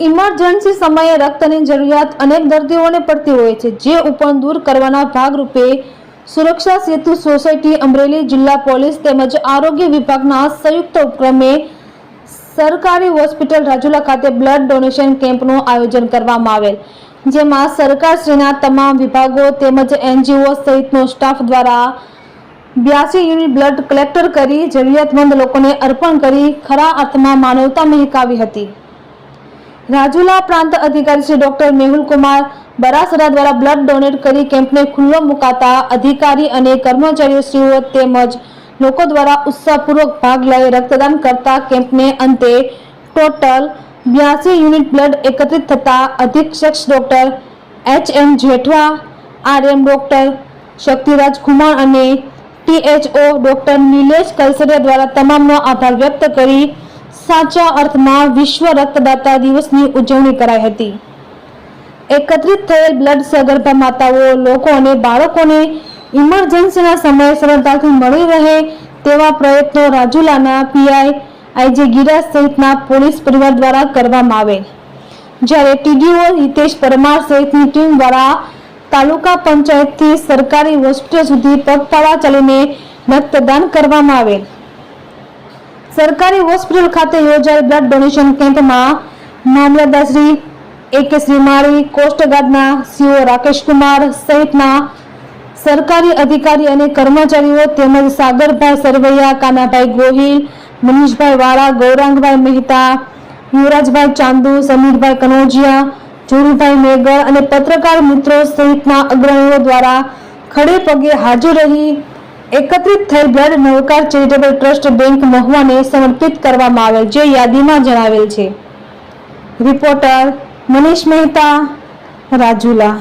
Emergency સમયે રક્તની જરૂરિયાત અનેક દર્દીઓને પડતી હોય છે. જે ઉપર દૂર કરવાના ભાગરૂપે સુરક્ષા સેતુ સોસાયટી, અમરેલી જિલ્લા પોલીસ તેમજ આરોગ્ય વિભાગના સંયુક્ત ઉપક્રમે સરકારી હોસ્પિટલ રાજુલા ખાતે બ્લડ ડોનેશન કેમ્પનું આયોજન કરવામાં આવેલ, જેમાં સરકારશ્રીના તમામ વિભાગો તેમજ એનજીઓ સહિતનો સ્ટાફ દ્વારા બ્યાસી યુનિટ બ્લડ કલેક્ટર કરી જરૂરિયાતમંદ લોકોને અર્પણ કરી ખરા અર્થમાં માનવતા મહેકાવી હતી. રાજુલા પ્રાંત અધિકારી શ્રી ડોક્ટર મેહુલ કુમાર બરાસરા દ્વારા બ્લડ ડોનેટ કરી કેમ્પને ખુલ્લો મુકાતા અધિકારી અને કર્મચારીઓશ્રીઓ તેમજ લોકો દ્વારા ઉત્સાહપૂર્વક ભાગ લઈ રક્તદાન કરતા કેમ્પને અંતે ટોટલ બ્યાસી યુનિટ બ્લડ એકત્રિત થતા અધિક્ષક doctor H M Jethwa, R M doctor Shaktiraj Kumar અને ટીએચઓ ડોક્ટર નિલેશ કલસરિયા દ્વારા તમામનો આભાર વ્યક્ત કરી સાચા અર્થમાં વિશ્વ રક્તદાતા દિવસની ઉજવણી કરાઈ હતી. એકત્રિત થયેલ બ્લડ સગર્ભા માતાઓ, લોકો અને બાળકોને ઇમરજન્સીના સમયે સરળતાથી મળી રહે તેવા પ્રયત્નો રાજુલાના પીઆઈ આઈજે ગિરાજ સહિતના પોલીસ પરિવાર દ્વારા કરવામાં આવે. જ્યારે ટીડીઓ હિતેશ પરમાર સહિતની ટીમ દ્વારા તાલુકા પંચાયતથી સરકારી હોસ્પિટલ સુધી પગપાળા ચાલીને રક્તદાન કરવામાં આવેલ સરકારી હોસ્પિટલ ખાતે યોજાયેલ બ્લડ ડોનેશન કેમ્પમાં મામલતદાર શ્રી એ કે શ્રીમાળી કોસ્ટગાર્ડના સીઓ રાકેશકુમાર સહિતના સરકારી અધિકારી અને કર્મચારીઓ તેમજ સાગરભાઈ સરવૈયા, કાનાભાઈ ગોહિલ, મનીષભાઈ વાળા, ગૌરાંગભાઈ મહેતા, યુવરાજભાઈ ચાંદુ, સમીરભાઈ કનોજિયા જોરુભાઈ મેગળ અને પત્રકાર મિત્રો સહિતના અગ્રણીઓ દ્વારા ખડે પગે હાજર રહી એકત્રિત થયેલ blood Navkar charitable trust bank મહુવાને સમર્પિત કરવામાં આવેલ જે યાદીમાં જણાવેલ છે. રિપોર્ટર મનીષ મહેતા રાજુલા.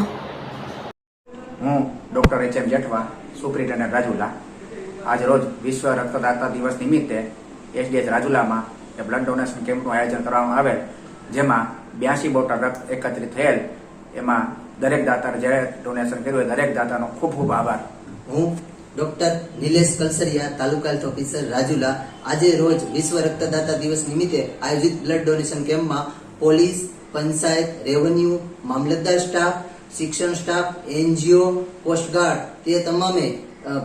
હું doctor H M Jethwa superintendent Rajula. આજ રોજ વિશ્વ રક્તદાતા દિવસ નિમિત્તે એસડીએચ રાજુલામાં એ બ્લડ ડોનેશન કેમ્પનું આયોજન કરવામાં આવેલ જેમાં બ્યાસી બોટલ રક્ત એકત્રિત થયેલ એમાં દરેક દાતાને જ્યારે ડોનેશન કર્યું દરેક દાતાનો ખૂબ ખૂબ આભાર. હું doctor Nilesh Kalsariya, taluka health officer Rajula, આજે રોજ વિશ્વ રક્તદાતા દિવસ નિમિત્તે આયોજિત બ્લડ ડોનેશન કેમ્પમાં police, panchayat, revenue, mamlatdar staff, શિક્ષણ સ્ટાફ, એનજીઓ કોસ્ટગાર્ડ તે તમામે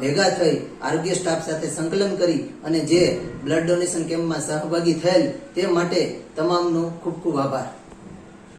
ભેગા થઈ આરોગ્ય સ્ટાફ સાથે સંકલન કરી અને જે બ્લડ ડોનેશન કેમ્પમાં સહભાગી થયેલ તે માટે તમામનો ખૂબ ખૂબ આભાર.